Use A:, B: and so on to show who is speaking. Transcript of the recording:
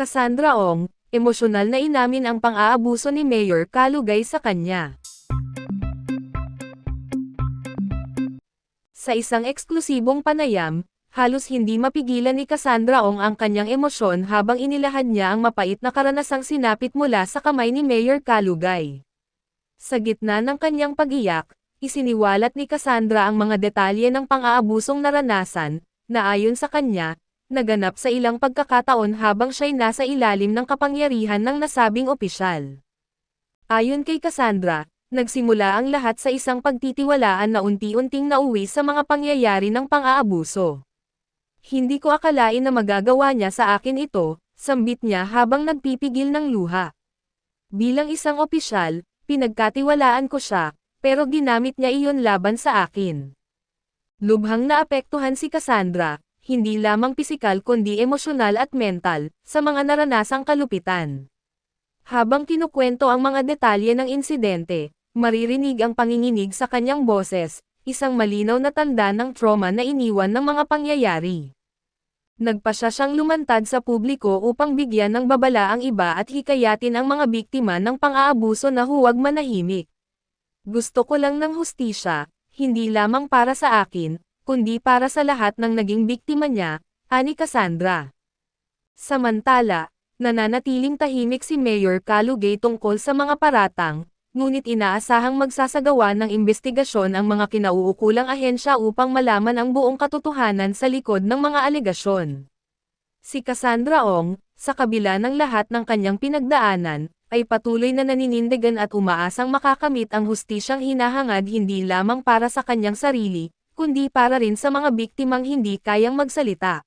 A: Cassandra Ong, emosyonal na inamin ang pang-aabuso ni Mayor Kalugay sa kanya. Sa isang eksklusibong panayam, halos hindi mapigilan ni Cassandra Ong ang kanyang emosyon habang inilahad niya ang mapait na karanasang sinapit mula sa kamay ni Mayor Kalugay. Sa gitna ng kanyang pag-iyak, isiniwalat ni Cassandra ang mga detalye ng pang-aabusong naranasan, na ayon sa kanya, naganap sa ilang pagkakataon habang siya'y nasa ilalim ng kapangyarihan ng nasabing opisyal. Ayon kay Cassandra, nagsimula ang lahat sa isang pagtitiwalaan na unti-unting nauwi sa mga pangyayari ng pang-aabuso. Hindi ko akalain na magagawa niya sa akin ito, sambit niya habang nagpipigil ng luha. Bilang isang opisyal, pinagkatiwalaan ko siya, pero ginamit niya iyon laban sa akin. Lubhang naapektuhan si Cassandra, hindi lamang pisikal kundi emosyonal at mental, sa mga naranasang kalupitan. Habang kinukwento ang mga detalye ng insidente, maririnig ang panginginig sa kanyang boses, isang malinaw na tanda ng trauma na iniwan ng mga pangyayari. Nagpasya siyang lumantad sa publiko upang bigyan ng babala ang iba at hikayatin ang mga biktima ng pang-aabuso na huwag manahimik. Gusto ko lang ng hustisya, hindi lamang para sa akin, kundi para sa lahat ng naging biktima niya, ani Cassandra. Samantala, nananatiling tahimik si Mayor Kalugay tungkol sa mga paratang, ngunit inaasahang magsasagawa ng investigasyon ang mga kinauukulang ahensya upang malaman ang buong katotohanan sa likod ng mga alegasyon. Si Cassandra Ong, sa kabila ng lahat ng kanyang pinagdaanan, ay patuloy na naninindigan at umaasang makakamit ang hustisyang hinahangad hindi lamang para sa kanyang sarili, kundi para rin sa mga biktimang hindi kayang magsalita.